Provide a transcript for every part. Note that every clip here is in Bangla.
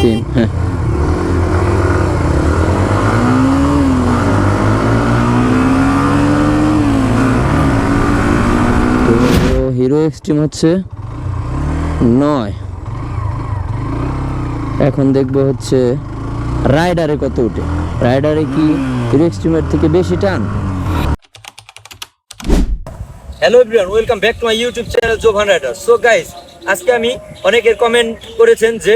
তিন হ্যাঁ তো হিরো এক্সট্রিম হচ্ছে নয়। এখন দেখব হচ্ছে রাইডারে কত উঠে। রাইডারে কি হিরো এক্সট্রিমের থেকে বেশি টান? Hello everyone welcome back to my YouTube channel Jovan rider so guys আজকে আমি অনেকের কমেন্ট করেছেন যে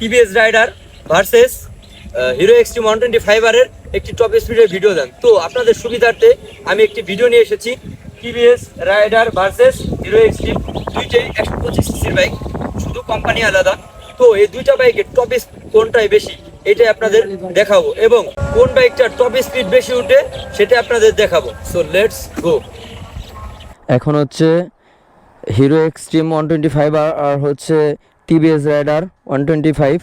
TVS Raider versus Hero Xtreme one twenty ফাইভারের একটি টপ স্পিডের ভিডিও দেন। তো আপনাদের সুবিধার্থে আমি একটি ভিডিও নিয়ে এসেছি। TVS Raider versus Hero Xtreme দুইটাই একশো পঁচিশ সিসির বাইক শুধু কোম্পানি আলাদা। তো এই দুইটা বাইকের টপ স্পিড কোনটাই বেশি, এটাই আপনাদের দেখাবো। এবং কোন বাইকটার টপ স্পিড বেশি উঠে, সেটা আপনাদের দেখাবো। সো লেটস গো এখন হচ্ছে Hero Xtreme one twenty five আর হচ্ছে TVS Raider one twenty five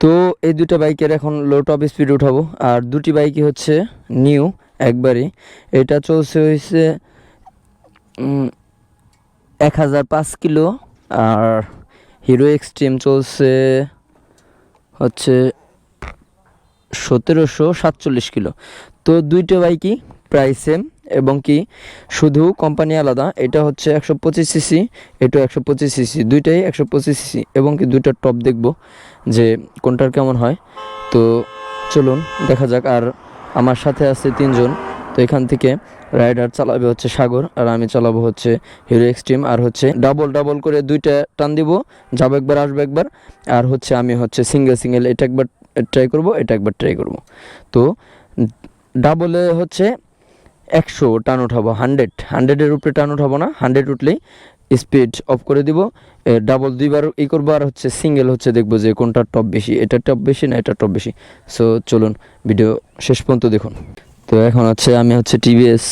তো এই দুটো বাইকের এখন লো টপ স্পিড উঠাবো। আর দুটি বাইকই হচ্ছে নিউ একবারই। এটা চলছে হয়েছে এক হাজার পাঁচ কিলো। আর হিরো এক্সট্রিম চলছে হচ্ছে সতেরোশো সাতচল্লিশ কিলো। তো দুইটা বাইকই প্রায় সেম এবং কি? শুধু কোম্পানি আলাদা, এটা হচ্ছে একশো পঁচিশ সিসি এটা একশো পঁচিশ সিসি দুইটাই একশো পঁচিশ সিসি এবং কি দুইটার টপ দেখব যে কোনটার কেমন হয়। তো চলুন, দেখা যাক। আর আমার সাথে আছে তিনজন, তো এখান থেকে রাইডার চালাবে হচ্ছে সাগর, আর আমি চালাবো হচ্ছে হিরো এক্সট্রিম আর হচ্ছে ডাবল ডাবল করে দুইটা টান দিব, যাব একবার, আসব একবার, আর হচ্ছে আমি হচ্ছে সিঙ্গেল সিঙ্গেল এটা একবার ট্রাই করব, এটা একবার ট্রাই করব। তো ডাবলে হচ্ছে একশো টান উঠাবো হান্ড্রেড হান্ড্রেডের উপরে টান উঠাবো না হান্ড্রেড উঠলেই স্পিড অফ করে দিব। ডাবল দুইবার ই করব আর হচ্ছে সিঙ্গেল হচ্ছে দেখব যে কোনটা টপ বেশি। এটা টপ বেশি না এটা টপ বেশি। সো চলুন ভিডিও শেষ পর্যন্ত দেখুন। তো এখন হচ্ছে আমি হচ্ছে টিভিএস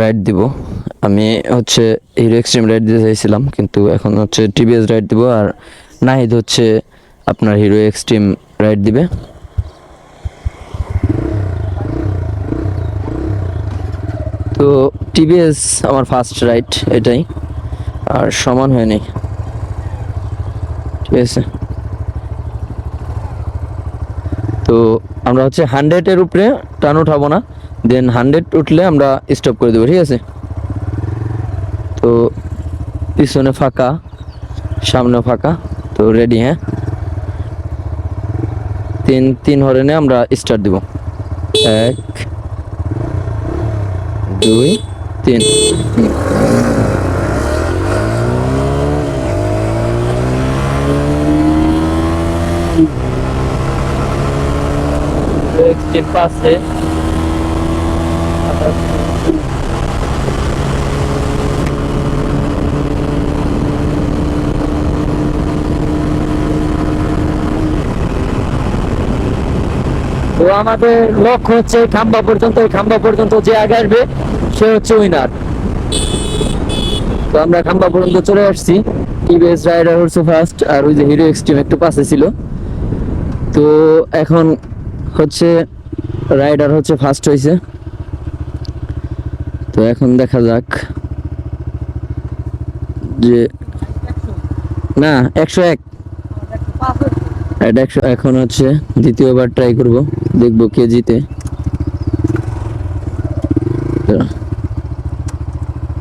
রাইড দিব। আমি হচ্ছে হিরো এক্সট্রিম রাইড দিতে চাইছিলাম, কিন্তু এখন হচ্ছে টিভিএস রাইড দিব আর নাহিদ হচ্ছে আপনার হিরো এক্সট্রিম রাইড দিবে। তো টিভিএস আমার ফার্স্ট রাইড এটাই, আর সমান হয়নি। ঠিক আছে। তো আমরা হচ্ছে হান্ড্রেডের উপরে টান উঠাবো না দেন হান্ড্রেড উঠলে আমরা স্টপ করে দেবো, ঠিক আছে? তো পিছনে ফাঁকা, সামনে ফাঁকা, তো রেডি হ্যাঁ? তিন তিন হরেনে আমরা স্টার্ট দিব। এক দুই তিন একটি পাশে তো আমাদের লক্ষ্য হচ্ছে খাম্বা পর্যন্ত, এই খাম্বা পর্যন্ত যে আগে আসবে, সে হচ্ছে উইনার। তো আমরা খাম্বা পর্যন্ত চলে আসছি। টিভিএস রাইডার হচ্ছে ফার্স্ট আর ওই যে হিরো এক্সট্রিম একটু পাশে ছিল। তো এখন হচ্ছে রাইডার হচ্ছে ফার্স্ট হয়েছে তো এখন দেখা যাক যে না, একশো এক। এখন হচ্ছে দ্বিতীয়বার ট্রাই করব। দেখব কে জিতে।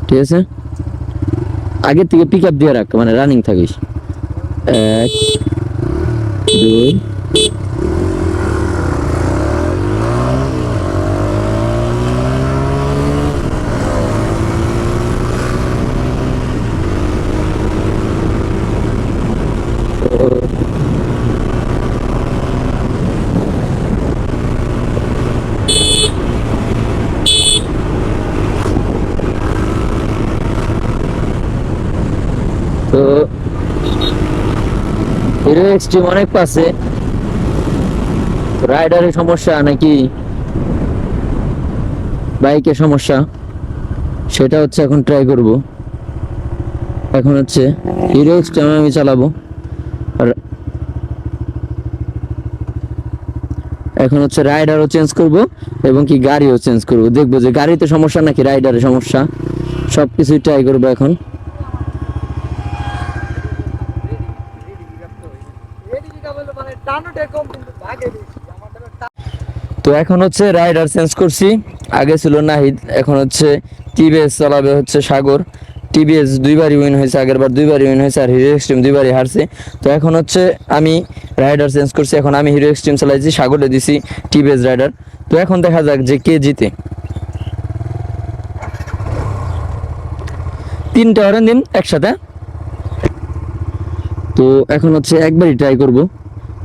ঠিক আছে? আগের থেকে পিক আপ দিয়ে রাখ মানে রানিং থাকিস। এক, দুই তো হিরো এক্সট্রিম অনেক পাশে রাইডারের সমস্যা নাকি বাইকের সমস্যা? সেটা হচ্ছে এখন ট্রাই করব। এখন হচ্ছে হিরো এক্সট্রিম আমি চালাবো। আর এখন হচ্ছে রাইডারও চেঞ্জ করব এবং কি গাড়িও চেঞ্জ করব। দেখব যে গাড়িতে সমস্যা নাকি রাইডারের সমস্যা। সব কিছুই ট্রাই করব এখন টানোটা কম কিন্তু ভাগে বেশি আমাদের টা- তো এখন হচ্ছে রাইডার চেঞ্জ করছি। আগে ছিল নাহিদ, এখন হচ্ছে টিভিএস চালাবে হচ্ছে সাগর। টিভিএস দুইবারই উইন হয়েছে আগের বার দুইবারই উইন হয়েছে, আর হিরো এক্সট্রিম দুইবারই হারছে। তো এখন হচ্ছে আমি রাইডার চেঞ্জ করছি, এখন আমি হিরো এক্সট্রিম চালাইছি, সাগরে দিছি টিভিএস রাইডার। তো এখন দেখা যাক যে কে জিতে। তিনটা হরেন দিন একসাথে তো এখন হচ্ছে একবারই ট্রাই করব।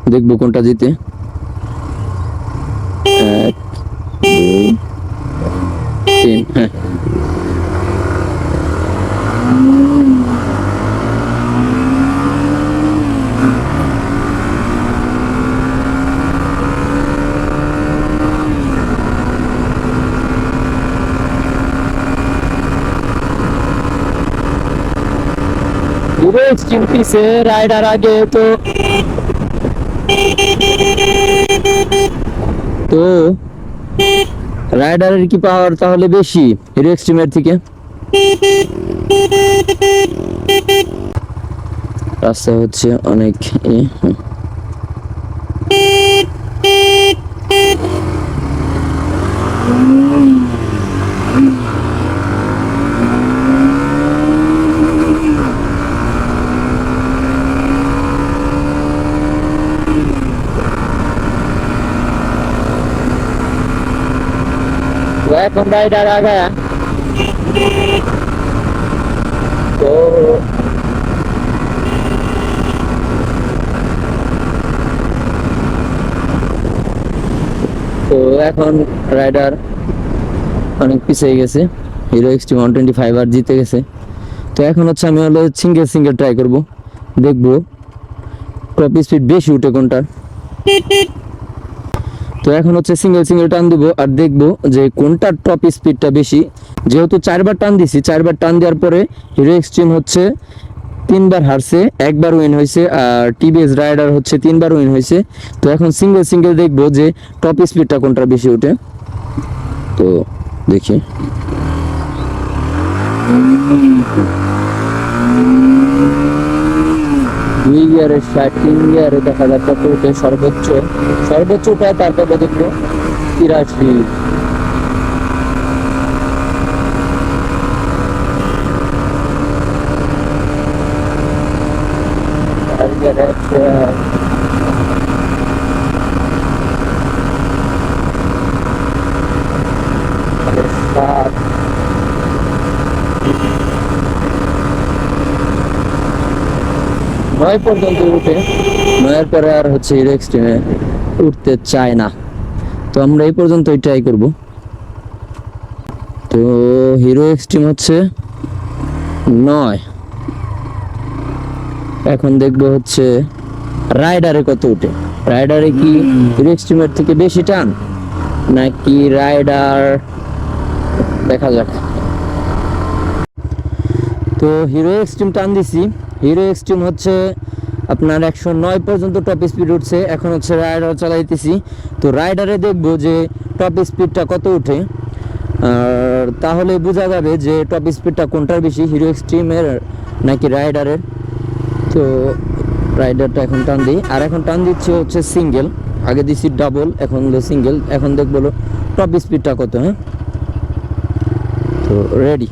দেখব কোনটা জিতে এক দুই তিন হ্যাঁ পুরো স্টিম পিসে রাইডার আগে তো তো রাইডারের কি পাওয়ার তাহলে বেশি হিরো এক্সট্রিমের থেকে রাস্তা হচ্ছে অনেক হুম। এখন রাইডার আগে? তো তো এখন রাইডার অনেক পিছিয়ে গেছে। Hero XT one twenty five আর জিতে গেছে। তো এখন হচ্ছে আমি হলো সিঙ্গেল সিঙ্গেল ট্রাই করব। দেখব। টপ স্পিড বেশি উঠে কোনটার। তো এখন হচ্ছে সিঙ্গেল সিঙ্গেল টান দিব আর দেখব যে কোনটার টপ স্পিডটা বেশি। যেহেতু চারবার টান দিছি, চারবার টান দেওয়ার পরে হিরো এক্সট্রিম হচ্ছে তিনবার হারছে, একবার উইন হয়েছে আর টিভিএস রাইডার হচ্ছে তিনবার উইন হয়েছে। তো এখন সিঙ্গেল সিঙ্গেল দেখব যে টপ স্পিডটা কোনটা বেশি ওঠে তো দেখি। দুই গিয়ারের ষাট তিন গিয়ারে দেখা যায় কত উঠে সর্বোচ্চ। সর্বোচ্চ উঠায় তারপরে দেখব তিরাশি। চার গিয়ারে হচ্ছে সাত নয় পর্যন্ত উঠে নয়ের পরে আর হচ্ছে হিরো এক্সট্রিমে উঠতে চায় না। তো আমরা এই পর্যন্তই ট্রাই করব। তো হিরো এক্সট্রিম হচ্ছে নয়। এখন দেখব হচ্ছে রাইডারে কত উঠে। রাইডারে কি হিরো এক্সট্রিমের থেকে বেশি টান? নাকি রাইডার দেখা যাক। তো হিরো এক্সট্রিম টান দিছি। হিরো এক্সট্রিম হচ্ছে আপনার একশো নয় পর্যন্ত টপ স্পিড উঠছে। এখন হচ্ছে রাইডার চালাইতেছি। তো রাইডারে দেখব যে টপ স্পিডটা কত উঠে। আর তাহলে বোঝা যাবে যে টপ স্পিডটা কোনটার বেশি, হিরো এক্সট্রিমের নাকি রাইডারের তো রাইডারটা এখন টান দিই। আর এখন টান দিচ্ছে হচ্ছে সিঙ্গেল আগে দিছি ডাবল এখন হলো সিঙ্গেল এখন দেখব টপ স্পিডটা কত হ্যাঁ? তো রেডি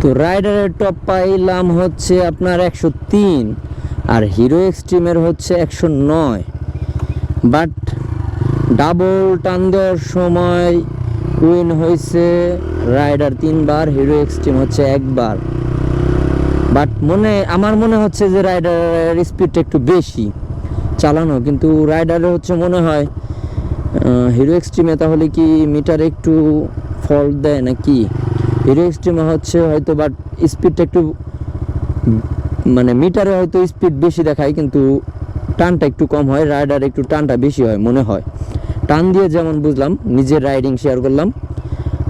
তো রাইডারের টপ পাইলাম হচ্ছে আপনার একশো তিন আর হিরো এক্সট্রিমের হচ্ছে একশো নয়। বাট ডাবল টান দেওয়ার সময় উইন হয়েছে রাইডার তিনবার, হিরো এক্সট্রিম হচ্ছে একবার। বাট মনে, আমার মনে হচ্ছে যে রাইডারের স্পিডটা একটু বেশি চালানো, কিন্তু রাইডারের হচ্ছে মনে হয় হিরো এক্সট্রিমে তাহলে কি মিটার একটু ফল্ট দেয় না কি হিরো এক্সট্রিমে হচ্ছে হয়তো বাট স্পিডটা একটু মানে মিটারে হয়তো স্পিড বেশি দেখায়, কিন্তু টানটা একটু কম হয় রাইডার একটু টানটা বেশি হয় মনে হয়। টান দিয়ে যেমন বুঝলাম, নিজের রাইডিং শেয়ার করলাম।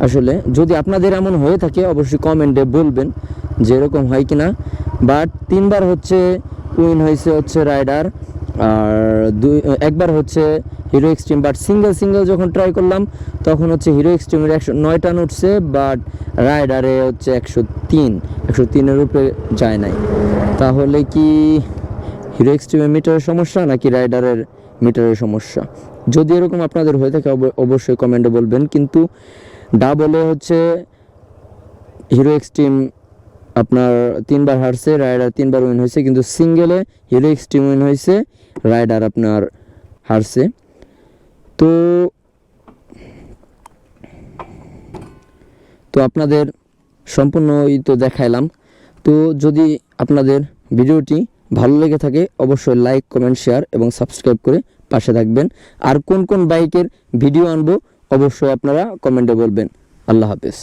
আসলে যদি আপনাদের এমন হয়ে থাকে, অবশ্যই কমেন্টে বলবেন যে এরকম হয় কি না বাট তিনবার হচ্ছে উইন হয়েছে হচ্ছে রাইডার আর দুই, একবার হচ্ছে Hero Xtreme but single single যখন ট্রাই করলাম, তখন হচ্ছে হিরো এক্সট্রিমের একশো নয় টান উঠছে বাট রাইডারে হচ্ছে একশো তিন, একশো তিনের উপরে যায় নাই। তাহলে কি হিরো এক্সট্রিমের মিটারের সমস্যা নাকি রাইডারের মিটারের সমস্যা? যদি এরকম আপনাদের হয়ে থাকে, অব- অবশ্যই কমেন্টে বলবেন, কিন্তু ডাবলে হচ্ছে হিরো এক্সট্রিম আপনার তিনবার হারছে রাইডার তিনবার উইন হয়েছে, কিন্তু সিঙ্গেলে হিরো এক্সট্রিম উইন হয়েছে রাইডার আপনার হারছে। তো তো আপনাদের সম্পূর্ণই তো দেখাইলাম। তো যদি আপনাদের ভিডিওটি ভালো লেগে থাকে, অবশ্যই লাইক, কমেন্ট, শেয়ার এবং সাবস্ক্রাইব করে পাশে থাকবেন। আর কোন কোন বাইকের ভিডিও আনব, অবশ্যই আপনারা কমেন্টে বলবেন। আল্লাহ হাফেজ।